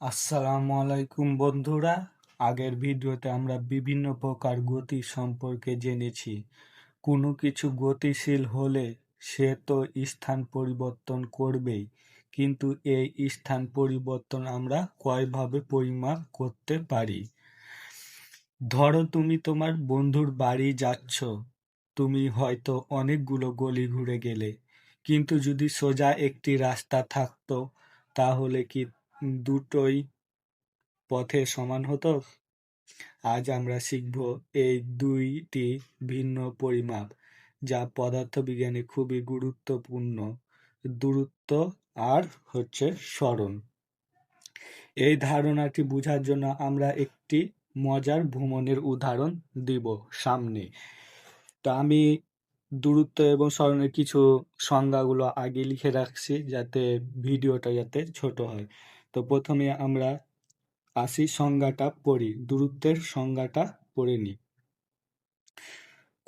আসসালামু আলাইকুম বন্ধুরা। আগের ভিডিওতে আমরা বিভিন্ন প্রকার গতি সম্পর্কে জেনেছি। কোনো কিছু গতিশীল হলে সে তো স্থান পরিবর্তন করবেই, কিন্তু এই স্থান পরিবর্তন আমরা কয়ভাবে পরিমাপ করতে পারি? ধরো তুমি তোমার বন্ধুর বাড়ি যাচ্ছ, তুমি হয়তো অনেকগুলো গলি ঘুরে গেলে, কিন্তু যদি সোজা একটি রাস্তা থাকতো, তাহলে কি দুটোই পথে সমান হতো। আজ আমরা শিখব এই দুইটি ভিন্ন পরিমাপ, যা পদার্থবিজ্ঞানে খুবই গুরুত্বপূর্ণ। দূরত্ব আর হচ্ছে স্মরণ। এই ধারণাটি বোঝার জন্য আমরা একটি মজার ভ্রমণের উদাহরণ দিব সামনে। তো আমি দূরত্ব এবং স্মরণের কিছু সংজ্ঞাগুলো আগে লিখে রাখছি, যাতে ভিডিওটা যাতে ছোট হয়। তো প্রথমে আমরা আসি সংজ্ঞাটা পড়ি, দূরত্বের সংজ্ঞাটা পড়ে নিই।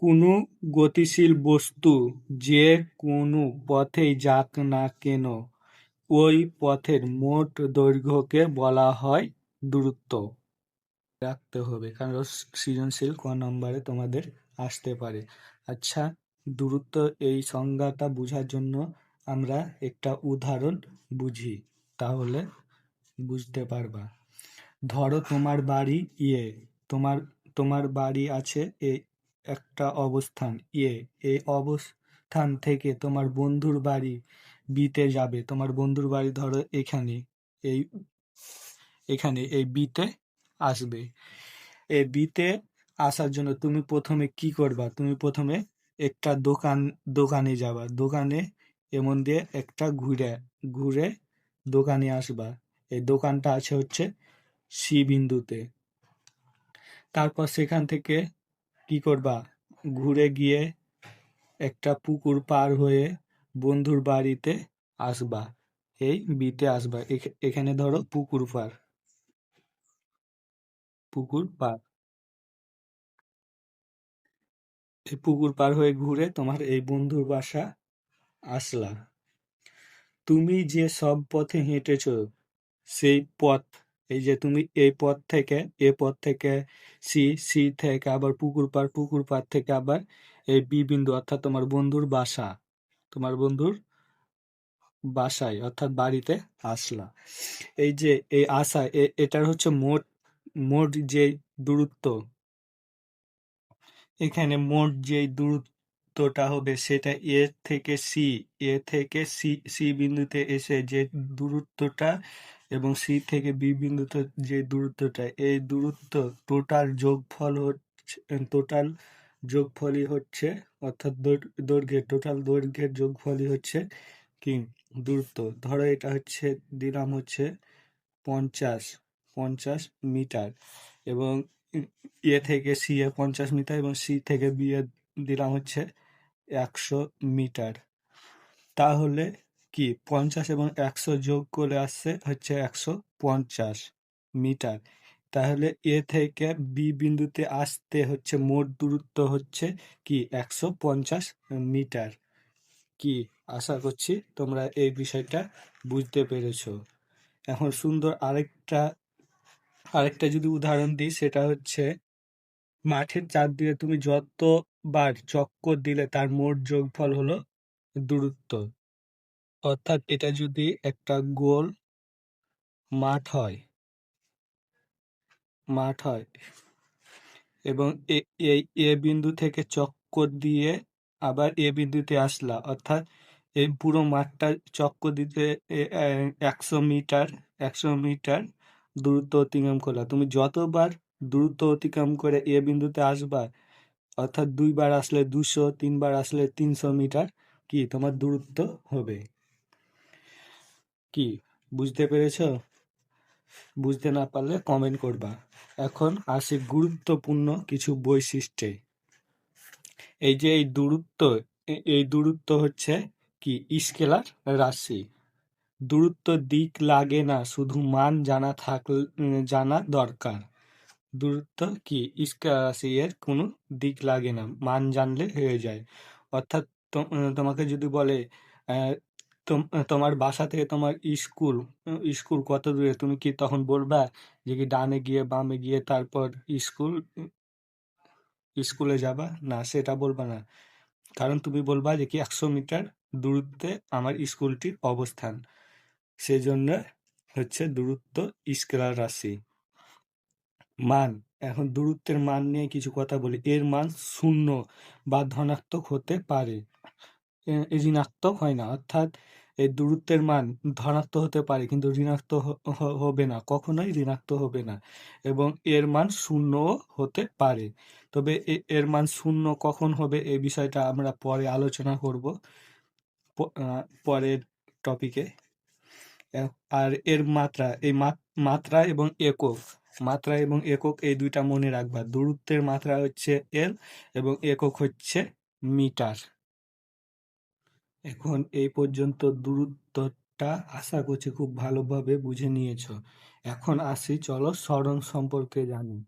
কোনো গতিশীল বস্তু যে কোনো পথেই যাক না কেন, ওই পথের মোট দৈর্ঘ্যকে বলা হয় দূরত্ব। রাখতে হবে, কারণ সৃজনশীল ক নম্বরে তোমাদের আসতে পারে। আচ্ছা দূরত্ব এই সংজ্ঞাটা বোঝার জন্য আমরা একটা উদাহরণ বুঝি, তাহলে বুঝতে পারবা। ধরো তোমার বাড়ি ইয়ে তোমার তোমার বাড়ি আছে এ, একটা অবস্থান ইয়ে এই অবস্থান থেকে তোমার বন্ধুর বাড়ি বিতে যাবে। তোমার বন্ধুর বাড়ি ধরো এখানে, এই এখানে, এই বিতে আসবে। এই বিতে আসার জন্য তুমি প্রথমে কি করবা? তুমি প্রথমে একটা দোকান, দোকানে যাবা। দোকানে এমন দিয়ে একটা ঘুরে ঘুরে দোকানে আসবা। এই দোকানটা আছে হচ্ছে সি বিন্দুতে। তারপর সেখান থেকে কি করবা? ঘুরে গিয়ে একটা পুকুর পার হয়ে বন্ধুর বাড়িতে আসবা। এই বিতে আসবা। এখানে ধরো পুকুর পার। পুকুর পার। এই পুকুর পার হয়ে ঘুরে তোমার এই বন্ধুর বাসা আসলা। তুমি যে সব পথে হেঁটেছ সেই পথ, এই যে তুমি এই পথ থেকে, এ পথ থেকে, সি সি থেকে, আবার পুকুর পার পুকুর পার থেকে আবার এই বি বিন্দু, অর্থাৎ তোমার বন্ধুর বাসা, তোমার বন্ধুর বাসায়, অর্থাৎ বাড়িতে আসলা। এই যে এই আসা এটার হচ্ছে মোট মোট যে দূরত্ব, এখানে মোট যে দূরত্বটা হবে সেটা এ থেকে সি, এ থেকে সি সি বিন্দুতে এসে যে দূরত্বটা এবং সি থেকে বি বিন্দুতে যে দূরত্বটা, এই দূরত্ব টোটাল যোগফল হচ্ছে টোটাল যোগফলই হচ্ছে, অর্থাৎ দৈর্ঘ্যের টোটাল দৈর্ঘ্যের যোগফলই হচ্ছে কি? দূরত্ব। ধরো এটা হচ্ছে, দিলাম হচ্ছে পঞ্চাশ পঞ্চাশ মিটার এবং এ থেকে সি এ পঞ্চাশ মিটার এবং সি থেকে বি এ দিলাম হচ্ছে একশো মিটার। তাহলে কি? পঞ্চাশ এবং একশো যোগ করে আসছে হচ্ছে একশো পঞ্চাশ মিটার। তাহলে এ থেকে বি বিন্দুতে আসতে হচ্ছে মোট দূরত্ব হচ্ছে কি? একশো পঞ্চাশ মিটার। কি? আশা করছি তোমরা এই বিষয়টা বুঝতে পেরেছ। এখন সুন্দর আরেকটা আরেকটা যদি উদাহরণ দিই সেটা হচ্ছে মাঠের চারদিকে তুমি যতবার চক্কর দিলে তার মোট যোগফল হলো দূরত্ব। অর্থাৎ এটা যদি একটা গোল মাঠ হয় মাঠ হয় এবং এই এ বিন্দু থেকে চক্কর দিয়ে আবার এ বিন্দুতে আসলা, অর্থাৎ এই পুরো মাঠটা চক্কর দিতে একশো মিটার একশো মিটার দূরত্ব অতিক্রম করলা। তুমি যতবার দূরত্ব অতিক্রম করে এ বিন্দুতে আসবা, অর্থাৎ দুইবার আসলে দুশো, তিনবার আসলে তিনশো মিটার, কি তোমার দূরত্ব হবে। কি? বুঝতে পেরেছ? বুঝতে না পারলে কমেন্ট করবা। এখন আসে গুরুত্বপূর্ণ কিছু বৈশিষ্ট্যে। এই যে এই দূরত্ব এই দূরত্ব হচ্ছে কি? স্কেলার রাশি। দূরত্ব দিক লাগে না, শুধু মান জানা থাকলে জানা দরকার। দূরত্ব কি? স্কেলার রাশি এর কোনো দিক লাগে না, মান জানলে হয়ে যায়। অর্থাৎ তোমাকে যদি বলে তোমার বাসা থেকে তোমার স্কুল স্কুল কত দূরে? তুমি কি তখন বলবা যে কি ডানে গিয়ে বামে গিয়ে তারপর স্কুল, স্কুলে যাবা? না, সেটা বলবা না। কারণ তুমি বলবা যে কি একশো মিটার দূরত্বে আমার স্কুলটির অবস্থান। সেজন্য হচ্ছে দূরত্ব স্কেলার রাশি। মান, এখন দূরত্বের মান নিয়ে কিছু কথা বলি। এর মান শূন্য বা ধনাত্মক হতে পারে। ঋণাত্মক হয় না। অর্থাৎ এই দূরত্বের মান ধনাত্মক হতে পারে, কিন্তু ঋণাত্মক হবে না, কখনোই ঋণাত্মক হবে না এবং এর মান শূন্যও হতে পারে। তবে এর মান শূন্য কখন হবে এই বিষয়টা আমরা পরে আলোচনা করব পরের টপিকে। আর এর মাত্রা, এই মাত- মাত্রা এবং একক, মাত্রা এবং একক এই দুইটা মনে রাখবা। দূরত্বের মাত্রা হচ্ছে এল এবং একক হচ্ছে মিটার। এখন এই পর্যন্ত দূরত্বটা আশা করছি খুব ভালোভাবে বুঝে নিয়েছ। এখন আসি, চলো স্মরণ সম্পর্কে জানি।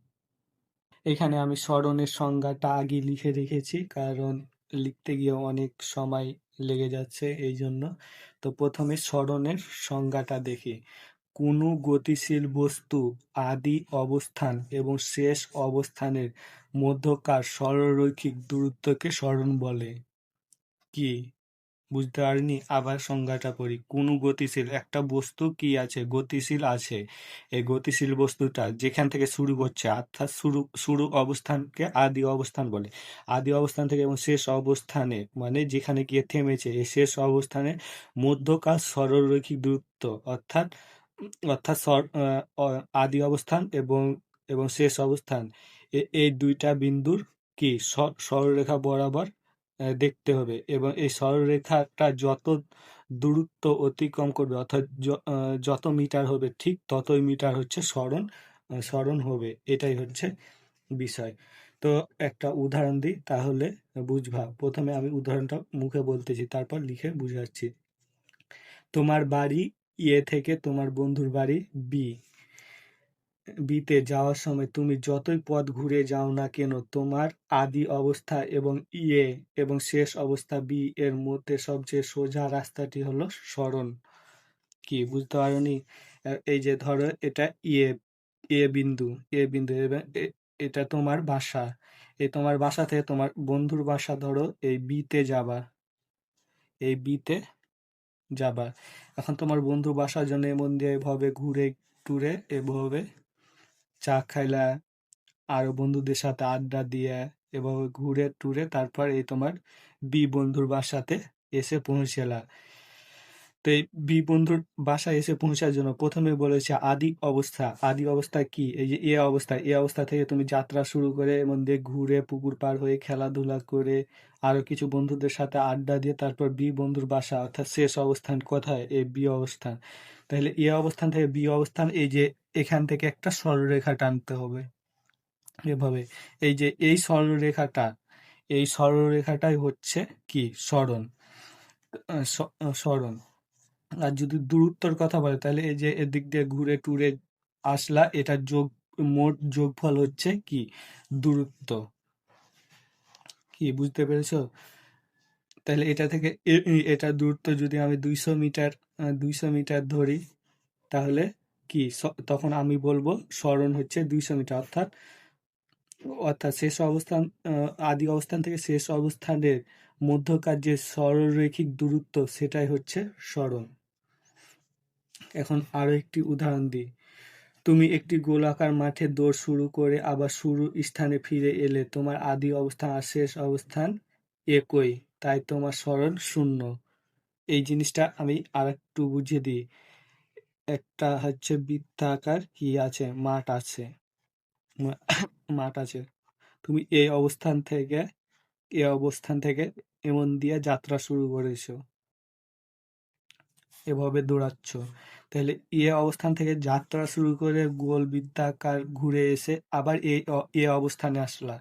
এখানে আমি স্মরণের সংজ্ঞাটা আগে লিখে রেখেছি, কারণ লিখতে গিয়ে অনেক সময় লেগে যাচ্ছে এই জন্য তো প্রথমে স্মরণের সংজ্ঞাটা দেখি। কোনো গতিশীল বস্তু, আদি অবস্থান এবং শেষ অবস্থানের মধ্যকার সরলরৈখিক দূরত্বকে স্মরণ বলে। কি? বুঝতে পারিনি। আবার সংজ্ঞাটা পড়ি। কোনো গতিশীল? একটা বস্তু কি আছে? গতিশীল আছে। এই গতিশীল বস্তুটা যেখান থেকে শুরু করছে, অর্থাৎ শুরু শুরু অবস্থানকে আদি অবস্থান বলে। আদি অবস্থান থেকে এবং শেষ অবস্থানে মানে যেখানে গিয়ে থেমেছে, এই শেষ অবস্থানে মধ্যকাল সরলরৈখিক দূরত্ব, অর্থাৎ অর্থাৎ আদি অবস্থান এবং এবং শেষ অবস্থান। এই দুইটা বিন্দুর কি? সরলরেখা বরাবর দেখতে হবে এবং এই সরলরেখাটা যত দূরত্ব অতিক্রম করবে অর্থাৎ যত মিটার হবে ঠিক ততই মিটার হচ্ছে স্মরণ স্মরণ হবে। এটাই হচ্ছে বিষয়। তো একটা উদাহরণ দিই তাহলে বুঝবা। প্রথমে আমি উদাহরণটা মুখে বলতেছি, তারপর লিখে বুঝাচ্ছি। তোমার বাড়ি ইয়ে থেকে তোমার বন্ধুর বাড়ি বি। বিতে যাওয়ার সময় তুমি যতই পথ ঘুরে যাও না কেন তোমার আদি অবস্থা এবং ইয়ে এবং শেষ অবস্থা বি এর মধ্যে সবচেয়ে সোজা রাস্তাটি হলো স্মরণ কি বুঝতে আহ, এই যে ধরো এটা ইয়ে এ বিন্দু এ বিন্দু এবং এটা তোমার বাসা। এই তোমার বাসা থেকে তোমার বন্ধুর বাসা ধরো এই বিতে যাবা। এই বিতে যাবা। এখন তোমার বন্ধু বাসার জন্য এমন দিয়ে এভাবে ঘুরে টুরে এভাবে চা খাইলা, আরও বন্ধুদের সাথে আড্ডা দিয়ে এভাবে ঘুরে টুরে তারপর এই তোমার বি বন্ধুর বাসাতে এসে পৌঁছেলা। তো এই বি বন্ধুর বাসায় এসে পৌঁছার জন্য প্রথমে বলেছে আদি অবস্থা। আদি অবস্থা কি? এই যে এ অবস্থা এ অবস্থা থেকে তুমি যাত্রা শুরু করে এমন দিয়ে ঘুরে পুকুর পার হয়ে খেলাধুলা করে আরও কিছু বন্ধুদের সাথে আড্ডা দিয়ে তারপর বি বন্ধুর বাসা অর্থাৎ শেষ অবস্থান কোথায়? এই বি অবস্থান। তাহলে এ অবস্থান থেকে বি অবস্থান, এই যে এখান থেকে একটা সরলরেখা টানতে হবে। এভাবে এই যে এই সরলরেখাটা এই সরলরেখাটাই হচ্ছে কি? স্মরণ আহ, স- আহ, স্মরণ আর যদি দূরত্বর কথা বলে তাহলে এই যে এদিক দিয়ে ঘুরে টুরে আসলা এটা যোগ মোট যোগফল হচ্ছে কি? দূরত্ব। কি বুঝতে পেরেছ? তাহলে এটা থেকে এটা দূরত্ব যদি আমি দুইশো মিটার দুইশো মিটার ধরি তাহলে কি? তখন আমি বলব স্মরণ হচ্ছে দুইশো মিটার অর্থাৎ অর্থাৎ শেষ অবস্থান আদি অবস্থান থেকে শেষ অবস্থানের মধ্যকার যে সরলরৈখিক দূরত্ব, সেটাই হচ্ছে স্মরণ। এখন আরও একটি উদাহরণ দিই। তুমি একটি গোলাকার মাঠে দৌড় শুরু করে আবার শুরু স্থানে ফিরে এলে তোমার আদি অবস্থান আর শেষ অবস্থান একই, তাই তোমার স্মরণ শূন্য। এই জিনিসটা আমি আরেকটু বুঝিয়ে দিই। একটা হচ্ছে বৃত্তাকার কি আছে? মাঠ আছে। মাঠ আছে। তুমি এই অবস্থান থেকে এই অবস্থান থেকে এমন দিয়ে যাত্রা শুরু করেছ। এভাবে দৌড়াচ্ছ। তাহলে এ অবস্থান থেকে যাত্রা শুরু করে গোল বৃত্তাকার ঘুরে এসে আবার এই এ অবস্থানে আসলা।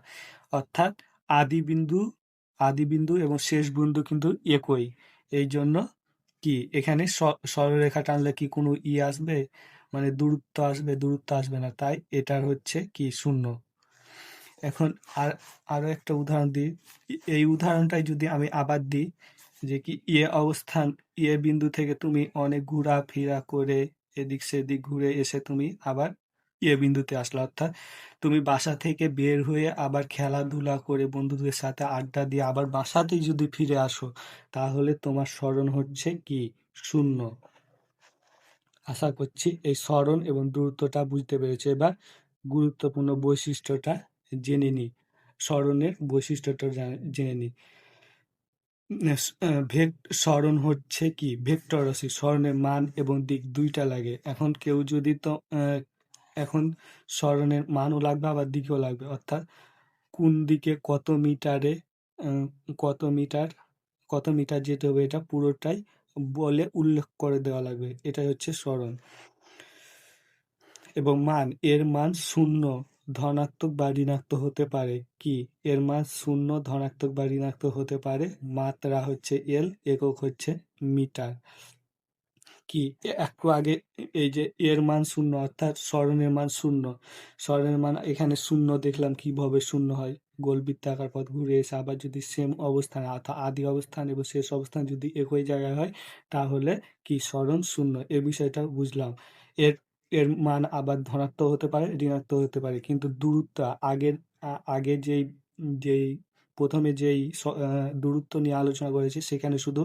অর্থাৎ আদি বিন্দু আদি বিন্দু এবং শেষ বিন্দু কিন্তু একই। এই জন্য কি এখানে সরলরেখা টানলে কি কোনো ই আসবে? মানে দূরত্ব আসবে দূরত্ব আসবে না। তাই এটার হচ্ছে কি শূন্য। এখন আর আরও একটা উদাহরণ দিই। এই উদাহরণটাই যদি আমি আবার দিই, যে কি ইয়ে অবস্থান ইয়ে বিন্দু থেকে তুমি অনেক ঘোরাফেরা করে এদিক সেদিক ঘুরে এসে তুমি আবার এ বিন্দুতে আসলে। অর্থাৎ তুমি বাসা থেকে বের হয়ে আবার খেলাধুলা করে বন্ধুদের সাথে আড্ডা দিয়ে আবার বাসাতেই যদি ফিরে আসো, তাহলে তোমার স্মরণ হচ্ছে কি? শূন্য। আশা করছি এই স্মরণ এবং দূরত্বটা বুঝতে পেরেছ। এবার গুরুত্বপূর্ণ বৈশিষ্ট্যটা জেনে নিই স্মরণের বৈশিষ্ট্যটা জেনে নিই স্মরণ হচ্ছে কি? ভেক্টর রাশি। স্মরণের মান এবং দিক দুইটা লাগে। এখন কেউ যদি তো এখন স্মরণের মানও লাগবে, আবার দিকেও লাগবে। অর্থাৎ কোন দিকে কত মিটারে কত মিটার কত মিটার যেতে হবে এটা পুরোটাই বলে উল্লেখ করে দেওয়া লাগবে। এটাই হচ্ছে স্মরণ। এবং মান, এর মান শূন্য, ধনাত্মক বা ঋণাত্মক হতে পারে। কি? এর মান শূন্য, ধনাত্মক বা ঋণাত্মক হতে পারে। মাত্রা হচ্ছে এল একক হচ্ছে মিটার। কি? একটু আগে এই যে এর মান শূন্য, অর্থাৎ স্মরণের মান শূন্য। স্মরণের মান এখানে শূন্য দেখলাম কীভাবে শূন্য হয়? গোল বৃত্তাকার পথ ঘুরে এসে আবার যদি সেম অবস্থান, অর্থাৎ আদি অবস্থান এবং শেষ অবস্থান যদি একই জায়গায় হয়, তাহলে কি স্মরণ শূন্য? এ বিষয়টা বুঝলাম। এর এর মান আবার ধনাত্মক হতে পারে, ঋণাত্মক হতে পারে। কিন্তু দূরত্ব আগের আগে যেই যেই প্রথমে যেই দূরত্ব নিয়ে আলোচনা করেছি, সেখানে শুধু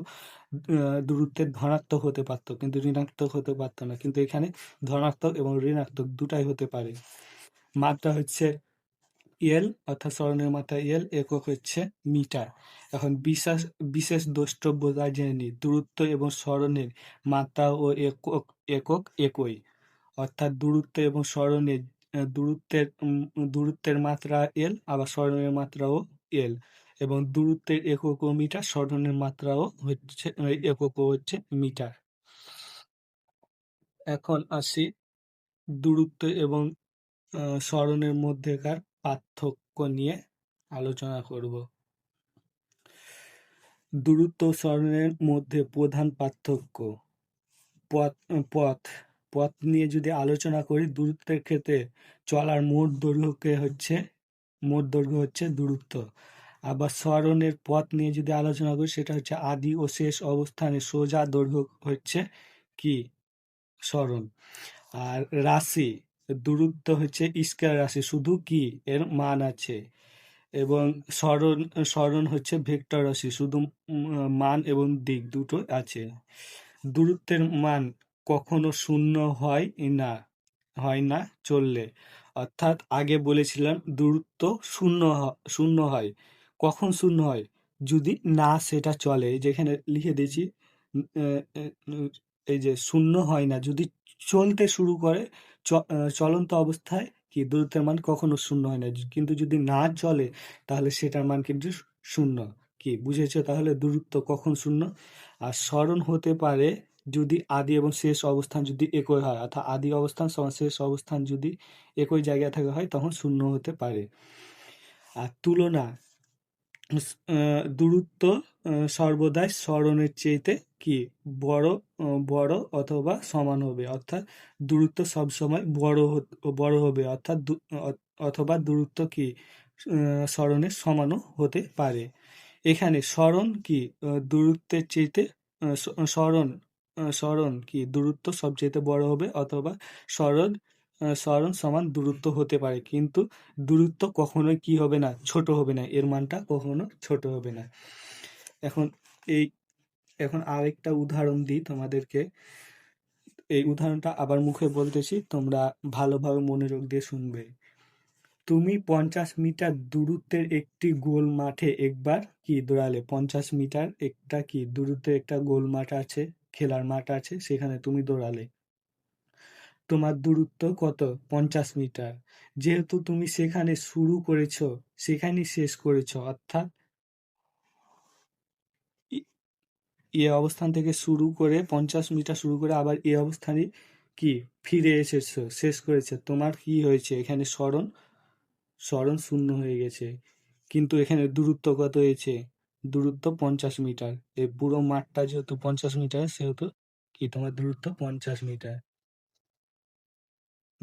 দূরত্বের ধনাত্মক হতে পারতো, কিন্তু ঋণাত্মক হতে পারতো না। কিন্তু এখানে ধনাত্মক এবং ঋণাত্মক দুটাই হতে পারে। মাত্রা হচ্ছে এল অর্থাৎ স্মরণের মাত্রা এল একক হচ্ছে মিটার। এখন বিশেষ বিশেষ দ্রষ্টব্যতা জেনে নিই। দূরত্ব এবং স্মরণের মাত্রা ও একক একক একই। অর্থাৎ দূরত্ব এবং স্মরণের দূরত্বের দূরত্বের মাত্রা এল আবার স্মরণের মাত্রাও এল এবং দূরত্বের এককও মিটার স্মরণের মাত্রাও হচ্ছে আহ, এককও হচ্ছে মিটার। এখন আসি দূরত্ব এবং স্মরণের মধ্যেকার পার্থক্য নিয়ে আলোচনা করব। দূরত্ব স্মরণের মধ্যে প্রধান পার্থক্য। পথ পথ পথ নিয়ে যদি আলোচনা করি দূরত্বের ক্ষেত্রে চলার মোট দৈর্ঘ্যকে হচ্ছে মোট দৈর্ঘ্য হচ্ছে দূরত্ব। আবার স্মরণের পথ নিয়ে যদি আলোচনা করি, সেটা হচ্ছে আদি ও শেষ অবস্থানে সোজা দৈর্ঘ্য হচ্ছে কি? স্মরণ। আর রাশি, দূরত্ব হচ্ছে স্কেলার রাশি, শুধু কি? এর মান আছে। এবং স্মরণ স্মরণ হচ্ছে ভেক্টর রাশি, শুধু মান এবং দিক দুটো আছে। দূরত্বের মান কখনো শূন্য হয় না হয় না চললে। অর্থাৎ আগে বলেছিলাম দূরত্ব শূন্য শূন্য হয়। কখন শূন্য হয়? যদি না সেটা চলে, যেখানে লিখে দিয়েছি এই যে শূন্য হয় না, যদি চলতে শুরু করে চলন্ত অবস্থায়, কি দূরত্বের মান কখনো শূন্য হয় না। কিন্তু যদি না চলে, তাহলে সেটার মান কিন্তু শূন্য। কি, বুঝেছ? তাহলে দূরত্ব কখন শূন্য? আর স্মরণ হতে পারে যদি আদি এবং শেষ অবস্থান যদি একই হয়, অর্থাৎ আদি অবস্থান শেষ অবস্থান যদি একই জায়গায় থাকা হয়, তখন শূন্য হতে পারে। আর তুলনা দূরত্ব সর্বদাই স্মরণের চেয়েতে কি? বড় বড় অথবা সমান হবে, অর্থাৎ দূরত্ব সবসময় বড় বড় হবে, অর্থাৎ অথবা দূরত্ব কি? স্মরণের সমানও হতে পারে। এখানে স্মরণ কি? দূরত্বের চেয়েতে স্মরণ স্মরণ কি? দূরত্ব সবচেয়ে বড় হবে অথবা স্মরণ আহ, স্মরণ সমান দূরত্ব হতে পারে। কিন্তু দূরত্ব কখনোই কি হবে না ছোট হবে না এর মানটা কখনো ছোট হবে না। এখন এই এখন আরেকটা উদাহরণ দিই তোমাদেরকে। এই উদাহরণটা আবার মুখে বলতেছি তোমরা ভালোভাবে মনোযোগ দিয়ে শুনবে। তুমি পঞ্চাশ মিটার দূরত্বের একটি গোল মাঠে একবার কি দৌড়ালে? পঞ্চাশ মিটার একটা কি দূরত্বের একটা গোল মাঠ আছে খেলার মাঠ আছে সেখানে তুমি দৌড়ালে। তোমার দূরত্ব কত? পঞ্চাশ মিটার। যেহেতু তুমি সেখানে শুরু করেছ, সেখানেই শেষ করেছ, অর্থাৎ এ অবস্থান থেকে শুরু করে পঞ্চাশ মিটার শুরু করে আবার এ অবস্থানে কি? ফিরে এসেছ, শেষ করেছে। তোমার কি হয়েছে? এখানে স্মরণ স্মরণ শূন্য হয়ে গেছে। কিন্তু এখানে দূরত্ব কত হয়েছে? দূরত্ব পঞ্চাশ মিটার। এই পুরো মাঠটা যেহেতু পঞ্চাশ মিটার, সেহেতু কি? তোমার দূরত্ব পঞ্চাশ মিটার।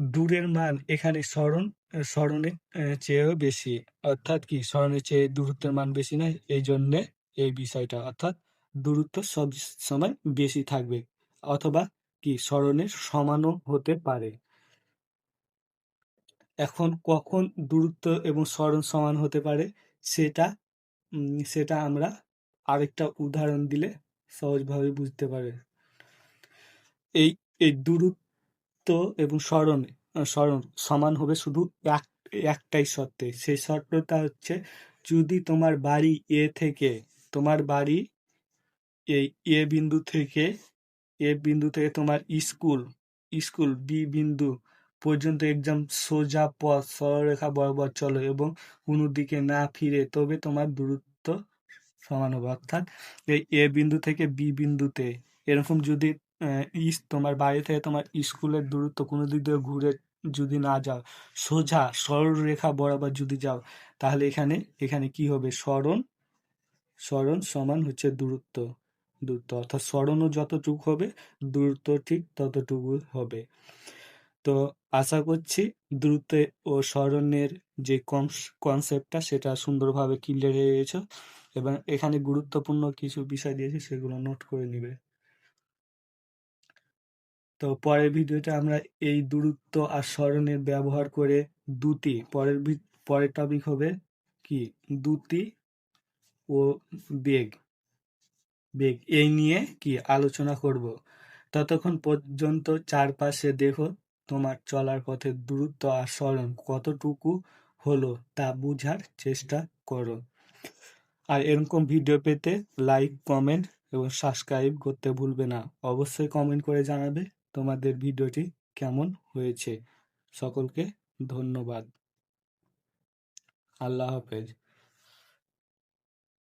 দূরের মান এখানে স্মরণ স্মরণের চেয়েও বেশি। অর্থাৎ কি? স্মরণের চেয়ে দূরত্বের মান বেশি না এই জন্যে এই বিষয়টা। অর্থাৎ দূরত্ব সব সময় বেশি থাকবে, অথবা কি? স্মরণের সমানও হতে পারে। এখন কখন দূরত্ব এবং স্মরণ সমান হতে পারে সেটা সেটা আমরা আরেকটা উদাহরণ দিলে সহজভাবে বুঝতে পারে এই এই দূরত্ব এবং স্মরণ স্মরণ সমান হবে শুধু এক, একটাই শর্তে সেই শর্তটা হচ্ছে, যদি তোমার বাড়ি এ থেকে, তোমার বাড়ি এই এ বিন্দু থেকে, এ বিন্দু থেকে তোমার স্কুল স্কুল বি বিন্দু পর্যন্ত এক্সাম সোজা পথ, সরলরেখা বরাবর চলো এবং কোনো দিকে না ফিরে, তবে তোমার দূরত্ব সমান হবে। অর্থাৎ এই এ বিন্দু থেকে বি বিন্দুতে, এরকম যদি তোমার বাড়ি থেকে তোমার স্কুলের দূরত্ব কোনো দিক দিয়ে ঘুরে যদি না যাও, সোজা সরল রেখা বরাবর যদি যাও, তাহলে এখানে এখানে কি হবে? স্মরণ স্মরণ সমান হচ্ছে দূরত্ব দূরত্ব। অর্থাৎ স্মরণও যতটুকু হবে, দূরত্ব ঠিক ততটুকু হবে। তো আশা করছি দ্রুত ও স্মরণের যে কনসেপ্টটা, সেটা সুন্দরভাবে ক্লিয়ার হয়ে গেছে। এবং এখানে গুরুত্বপূর্ণ কিছু বিষয় দিয়েছি, সেগুলো নোট করে নিবে। তো পরের ভিডিওতে আমরা এই দূরত্ব আর স্মরণের ব্যবহার করে দুটি, পরের পরের টপিক হবে কি? দুটি ও বেগ। বেগ, এই নিয়ে কি আলোচনা করব। ততক্ষণ পর্যন্ত চারপাশে দেখো তোমার চলার পথে দূরত্ব আর স্মরণ কতটুকু হলো তা বুঝার চেষ্টা করো। আর এরকম ভিডিও পেতে লাইক কমেন্ট এবং সাবস্ক্রাইব করতে ভুলবে না। অবশ্যই কমেন্ট করে জানাবে। তোমাদের ভিডিওটি কেমন হয়েছে? সকলকে ধন্যবাদ। আল্লাহ হাফেজ।